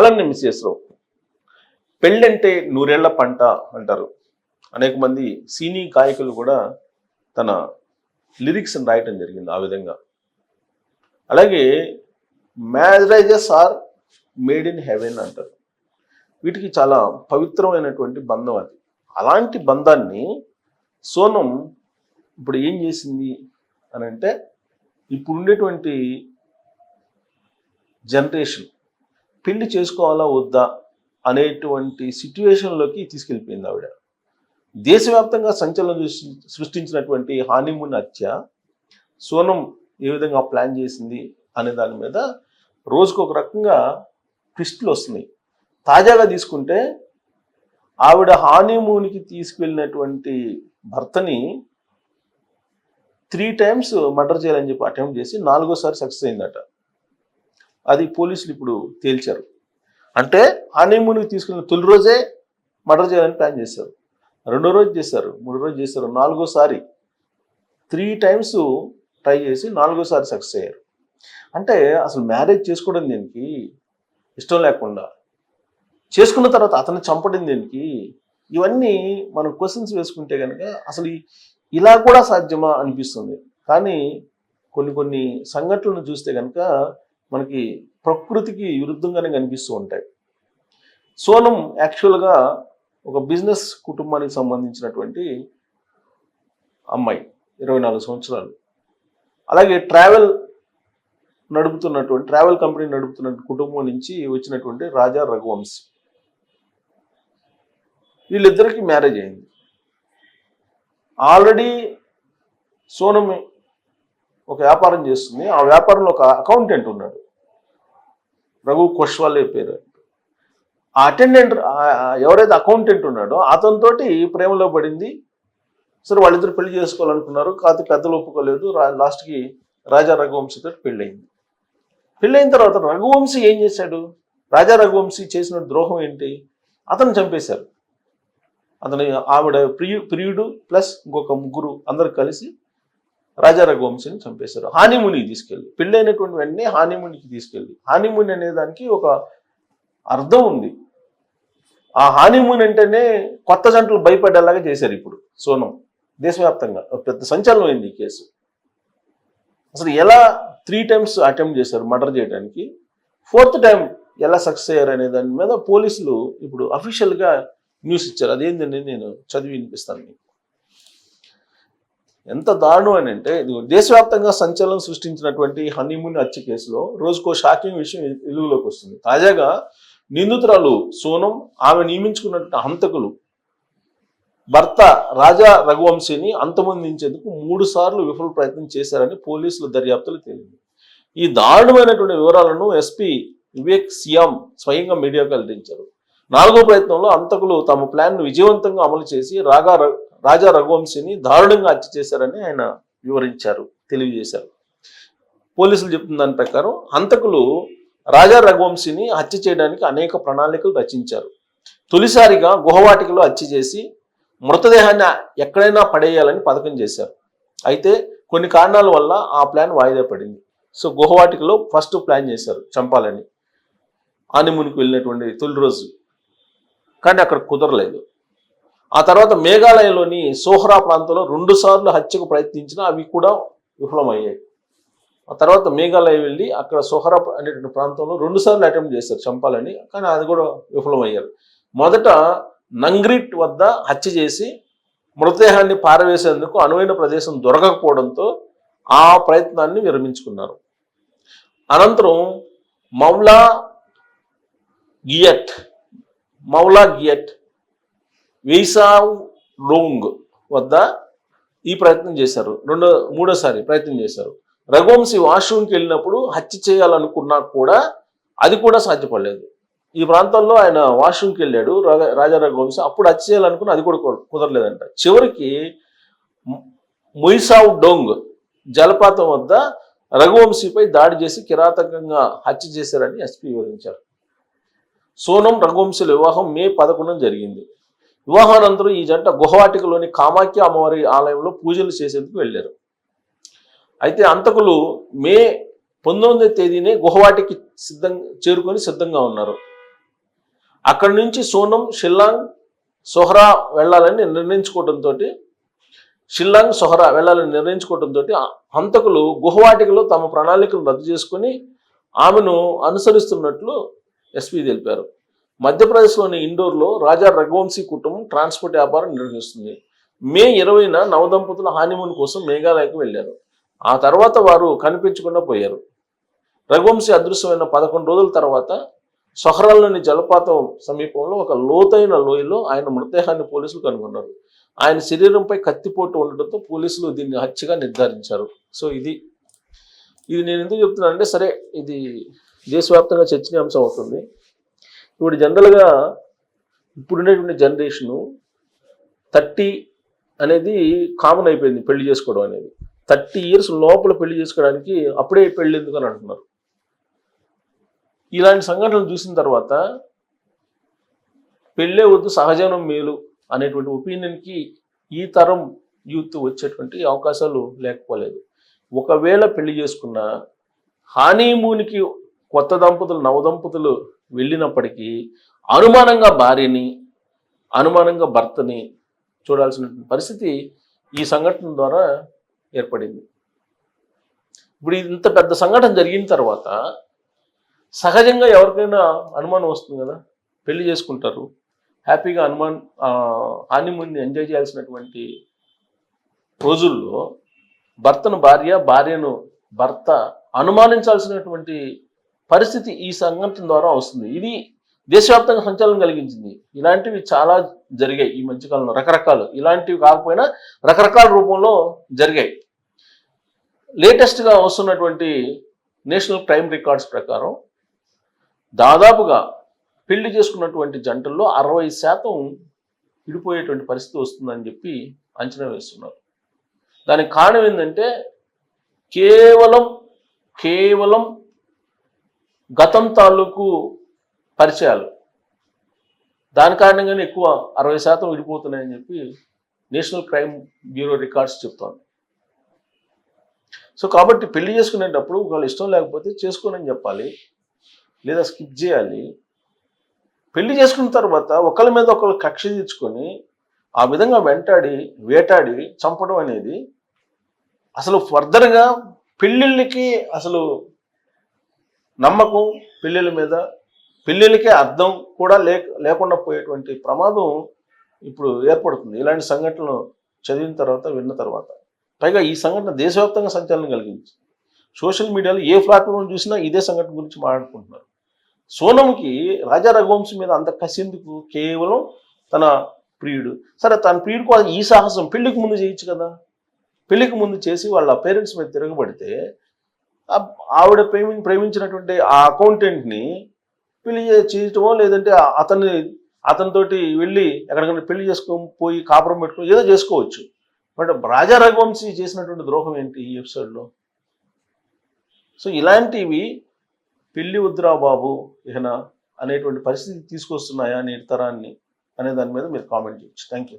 అలానే మిస్ రావు పెళ్ళంటే నూరేళ్ళ పంట అంటారు. అనేక మంది సినీ గాయకులు కూడా తన లిరిక్స్ రాయటం జరిగింది ఆ విధంగా. అలాగే marriages are made in heaven అంటారు. వీటికి చాలా పవిత్రమైనటువంటి బంధం అది. అలాంటి బంధాన్ని సోనం ఇప్పుడు ఏం చేసింది అని అంటే ఇప్పుడు ఉండేటువంటి జనరేషన్ పెళ్ళి చేసుకోవాలా వద్దా అనేటువంటి సిట్యువేషన్లోకి తీసుకెళ్ళిపోయింది ఆవిడ. దేశవ్యాప్తంగా సంచలనం సృష్టించినటువంటి హానిమూన్ హత్య సోనం ఏ విధంగా ప్లాన్ చేసింది అనే దాని మీద రోజుకు ఒక రకంగా ట్విస్టులు వస్తున్నాయి. తాజాగా తీసుకుంటే ఆవిడ హానీమూన్కి తీసుకెళ్ళినటువంటి భర్తని త్రీ టైమ్స్ మర్డర్ చేయాలని చెప్పి అటెంప్ట్ చేసి నాలుగోసారి సక్సెస్ అయిందట. అది పోలీసులు ఇప్పుడు తేల్చారు. అంటే హనీమూన్కి తీసుకున్న తొలి రోజే మర్డర్ చేయాలని ప్లాన్ చేశారు. రెండో రోజు చేశారు మూడో రోజు చేశారు నాలుగోసారి. త్రీ టైమ్స్ ట్రై చేసి నాలుగోసారి సక్సెస్ అయ్యారు. అంటే అసలు మ్యారేజ్ చేసుకోవడం దీనికి? ఇష్టం లేకుండా. చేసుకున్న తర్వాత అతన్ని చంపడం దేనికి? ఇవన్నీ మనం క్వశ్చన్స్ వేసుకుంటే కనుక అసలు ఇలా కూడా సాధ్యమా అనిపిస్తుంది. కానీ కొన్ని కొన్ని సంఘటనలను చూస్తే కనుక మనకి ప్రకృతికి విరుద్ధంగానే కనిపిస్తూ ఉంటాయి. సోనం యాక్చువల్గా ఒక బిజినెస్ కుటుంబానికి సంబంధించినటువంటి అమ్మాయి ఇరవై నాలుగు సంవత్సరాలు. అలాగే ట్రావెల్ నడుపుతున్నటువంటి ట్రావెల్ కంపెనీ నడుపుతున్న కుటుంబం నుంచి వచ్చినటువంటి రాజా రఘువంశీ. వీళ్ళిద్దరికి మ్యారేజ్ అయింది. ఆల్రెడీ సోనం ఒక వ్యాపారం చేస్తుంది. ఆ వ్యాపారంలో ఒక అకౌంటెంట్ ఉన్నాడు. రఘు కొష్వాలే పేరు. ఆ అటెండెంట్ ఎవరైతే అకౌంటెంట్ ఉన్నాడో అతనితోటి ప్రేమలో పడింది. సరే వాళ్ళిద్దరు పెళ్ళి చేసుకోవాలనుకున్నారు. కాకపోతే పెద్దలు ఒప్పుకోలేదు. రా- లాస్ట్కి రాజా రఘువంశీతో పెళ్ళయింది. పెళ్ళైన తర్వాత రఘువంశీ ఏం చేశాడు? రాజా రఘువంశీ చేసిన ద్రోహం ఏంటి? అతను చంపేశారు. అతని ఆవిడ ప్రియు ప్రియుడు ప్లస్ ఇంకొక ముగ్గురు అందరు కలిసి రాజా రఘువంశీని చంపేశారు. హానిమునికి తీసుకెళ్ళి పెళ్ళైనటువంటి వెంటనే హానిమునికి తీసుకెళ్ళి. హానిమూన్ అనే దానికి ఒక అర్థం ఉంది. ఆ హానిమూన్ అంటేనే కొత్త జంటలు భయపడేలాగా చేశారు ఇప్పుడు సోనం దేశవ్యాప్తంగా. ఒక పెద్ద సంచలనం అయింది ఈ కేసు. అసలు ఎలా త్రీ టైమ్స్ అటెంప్ట్ చేశారు మర్డర్ చేయడానికి? ఫోర్త్ టైం ఎలా సక్సెస్ అయ్యారు అనే దాని మీద పోలీసులు ఇప్పుడు అఫీషియల్గా న్యూస్ ఇచ్చారు. అదేంటండి నేను చదివి వినిపిస్తాను మీకు. ఎంత దారుణం అని అంటే ఇది దేశవ్యాప్తంగా సంచలనం సృష్టించినటువంటి హనీమూన్ హత్య కేసులో రోజుకో షాకింగ్ విషయం వెలుగులోకి వస్తుంది. తాజాగా నిందితురాలు సోనం ఆమె నియమించుకున్నటువంటి హంతకులు భర్త రాజా రఘువంశీని అంతమొందించేందుకు మూడు సార్లు విఫల ప్రయత్నం చేశారని పోలీసుల దర్యాప్తులు తేలింది. ఈ దారుణమైనటువంటి వివరాలను ఎస్పీ వివేక్ సియాం స్వయంగా మీడియాకు వెల్లడించారు నాలుగో ప్రయత్నంలో అంతకులు తమ ప్లాన్ను విజయవంతంగా అమలు చేసి రాగా రాజా రఘువంశీని దారుణంగా హత్య చేశారని ఆయన వివరించారు తెలియజేశారు. పోలీసులు చెప్తున్న దాని ప్రకారం హంతకులు రాజా రఘువంశీని హత్య చేయడానికి అనేక ప్రణాళికలు రచించారు. తొలిసారిగా గుహవాటికలో హత్య చేసి మృతదేహాన్ని ఎక్కడైనా పడేయాలని పథకం చేశారు. అయితే కొన్ని కారణాల వల్ల ఆ ప్లాన్ వాయిదా పడింది. సో గుహవాటికలో ఫస్ట్ ప్లాన్ చేశారు చంపాలని. ఆనిమునికి వెళ్ళినటువంటి తొలి రోజు. కానీ అక్కడ కుదరలేదు. ఆ తర్వాత మేఘాలయలోని సోహ్రా ప్రాంతంలో రెండు సార్లు హత్యకు ప్రయత్నించినా అవి కూడా విఫలమయ్యాయి. ఆ తర్వాత మేఘాలయ వెళ్ళి అక్కడ సోహరా అనేటువంటి ప్రాంతంలో రెండు సార్లు అటెంప్ట్ చేశారు చంపాలని కానీ అది కూడా విఫలమయ్యారు. మొదట నంగ్రిట్ వద్ద హత్య చేసి మృతదేహాన్ని పారవేసేందుకు అనువైన ప్రదేశం దొరకకపోవడంతో ఆ ప్రయత్నాన్ని విరమించుకున్నారు. అనంతరం మౌలా గియట్ మౌలా గియట్ వెయిసావ్ లోంగ్ వద్ద ఈ ప్రయత్నం చేశారు. రెండో మూడోసారి ప్రయత్నం చేశారు. రఘువంశీ వాష్రూమ్కి వెళ్ళినప్పుడు హత్య చేయాలనుకున్నా కూడా అది కూడా సాధ్యపడలేదు. ఈ ప్రాంతంలో ఆయన వాష్రూమ్కి వెళ్ళాడు. రాజా- రాజా రఘువంశీ అప్పుడు హత్య చేయాలనుకున్న అది కూడా కుదరలేదంట. చివరికి మొయిసావ్ డోంగ్ జలపాతం వద్ద రఘువంశీపై దాడి చేసి కిరాతకంగా హత్య చేశారని ఎస్పీ వివరించారు. సోనం రఘువంశుల వివాహం మే పదకొండున జరిగింది. వివాహానంతరం ఈ జంట గుహవాటికలోని కామాఖ్య అమ్మవారి ఆలయంలో పూజలు చేసేందుకు వెళ్ళారు. అయితే అంతకులు మే పంతొమ్మిదవ తేదీనే గుహవాటికి సిద్ధం చేరుకొని సిద్ధంగా ఉన్నారు. అక్కడి నుంచి సోనం షిల్లాంగ్ సొహరా వెళ్ళాలని నిర్ణయించుకోవడంతో షిల్లాంగ్ సొహరా వెళ్ళాలని నిర్ణయించుకోవడంతో హంతకులు గుహవాటికలో తమ ప్రణాళికలు రద్దు చేసుకుని ఆమెను అనుసరిస్తున్నట్లు ఎస్పీ తెలిపారు. మధ్యప్రదేశ్లోని ఇండోర్లో రాజా రఘువంశీ కుటుంబం ట్రాన్స్పోర్ట్ వ్యాపారం నిర్వహిస్తుంది. మే ఇరవైన నవదంపతుల హానిమూన్ కోసం మేఘాలయకు వెళ్ళారు. ఆ తర్వాత వారు కనిపించకుండా పోయారు. రఘువంశీ అదృశ్యమైన పదకొండు రోజుల తర్వాత సొహరాల్లోని జలపాతం సమీపంలో ఒక లోతైన లోయలో ఆయన మృతదేహాన్ని పోలీసులు కనుగొన్నారు. ఆయన శరీరంపై కత్తిపోటు ఉండడంతో పోలీసులు దీన్ని హత్యగా నిర్ధారించారు. సో ఇది ఇది నేను ఎందుకు చెప్తున్నానంటే సరే ఇది దేశవ్యాప్తంగా చర్చనీయాంశం అవుతుంది. ఇప్పుడు జనరల్గా ఇప్పుడున్నటువంటి జనరేషను థర్టీ అనేది కామన్ అయిపోయింది పెళ్ళి చేసుకోవడం అనేది. థర్టీ ఇయర్స్ లోపల పెళ్ళి చేసుకోవడానికి అప్పుడే పెళ్ళి ఎందుకు అని అంటున్నారు. ఇలాంటి సంఘటనలు చూసిన తర్వాత పెళ్ళే వద్దు సహజనం మేలు అనేటువంటి ఒపీనియన్కి ఈ తరం యూత్ వచ్చేటువంటి అవకాశాలు లేకపోలేదు. ఒకవేళ పెళ్ళి చేసుకున్న హానీమూన్కి కొత్త దంపతులు నవ దంపతులు వెళ్ళినప్పటికీ అనుమానంగా భార్యని అనుమానంగా భర్తని చూడాల్సిన పరిస్థితి ఈ సంఘటన ద్వారా ఏర్పడింది. ఇప్పుడు ఇంత పెద్ద సంఘటన జరిగిన తర్వాత సహజంగా ఎవరికైనా అనుమానం వస్తుంది కదా? పెళ్ళి చేసుకుంటారు. హ్యాపీగా అనుమాన్ హానిమూన్ని ఎంజాయ్ చేయాల్సినటువంటి రోజుల్లో భర్తను భార్య భార్యను భర్త అనుమానించాల్సినటువంటి పరిస్థితి ఈ సంఘటన ద్వారా వస్తుంది. ఇది దేశవ్యాప్తంగా సంచలనం కలిగించింది. ఇలాంటివి చాలా జరిగాయి ఈ మధ్యకాలంలో రకరకాలు. ఇలాంటివి కాకపోయినా రకరకాల రూపంలో జరిగాయి. లేటెస్ట్గా వస్తున్నటువంటి నేషనల్ క్రైమ్ రికార్డ్స్ ప్రకారం దాదాపుగా పెళ్ళి చేసుకున్నటువంటి జంటల్లో అరవై శాతం విడిపోయేటువంటి పరిస్థితి వస్తుందని చెప్పి అంచనా వేస్తున్నారు. దానికి కారణం ఏంటంటే కేవలం కేవలం గతం తాలూకు పరిచయాలు. దాని కారణంగానే ఎక్కువ అరవై శాతం విడిపోతున్నాయని చెప్పి నేషనల్ క్రైమ్ బ్యూరో రికార్డ్స్ చెప్తోంది. సో కాబట్టి పెళ్ళి చేసుకునేటప్పుడు ఒకవేళ ఇష్టం లేకపోతే చేసుకోనని చెప్పాలి లేదా స్కిప్ చేయాలి. పెళ్ళి చేసుకున్న తర్వాత ఒకళ్ళ మీద ఒకళ్ళు కక్ష తీర్చుకొని ఆ విధంగా వెంటాడి వేటాడి చంపడం అనేది అసలు ఫర్దర్గా పెళ్ళిళ్ళకి అసలు నమ్మకం పిల్లల మీద పిల్లలకే అర్థం కూడా లేక లేకుండా పోయేటువంటి ప్రమాదం ఇప్పుడు ఏర్పడుతుంది. ఇలాంటి సంఘటనలు చదివిన తర్వాత విన్న తర్వాత. పైగా ఈ సంఘటన దేశవ్యాప్తంగా సంచలనం కలిగింది సోషల్ మీడియాలో ఏ ప్లాట్ఫామ్ చూసినా ఇదే సంఘటన గురించి మాట్లాడుకుంటున్నారు. సోనంకి రాజా రఘువంశం మీద అంత కసిందుకు కేవలం తన ప్రియుడు. సరే తన ప్రియుడు కూడా ఈ సాహసం పెళ్ళికి ముందు చేయొచ్చు కదా. పెళ్ళికి ముందు చేసి వాళ్ళ పేరెంట్స్ మీద తిరగబడితే ఆవిడ ప్రేమి ప్రేమించినటువంటి ఆ అకౌంటెంట్ని పెళ్ళి చేయటమో లేదంటే అతన్ని అతనితోటి వెళ్ళి ఎక్కడికైనా పెళ్ళి చేసుకొని పోయి కాపురం పెట్టుకొని ఏదో చేసుకోవచ్చు. బట్ రాజా రఘువంశీ చేసినటువంటి ద్రోహం ఏంటి ఈ ఎపిసోడ్లో? సో ఇలాంటివి పెళ్ళి వద్దురా బాబు ఇహన అనేటువంటి పరిస్థితి తీసుకొస్తున్నాయా నేటి తరాన్ని అనే దాని మీద మీరు కామెంట్ చేయొచ్చు. Thank you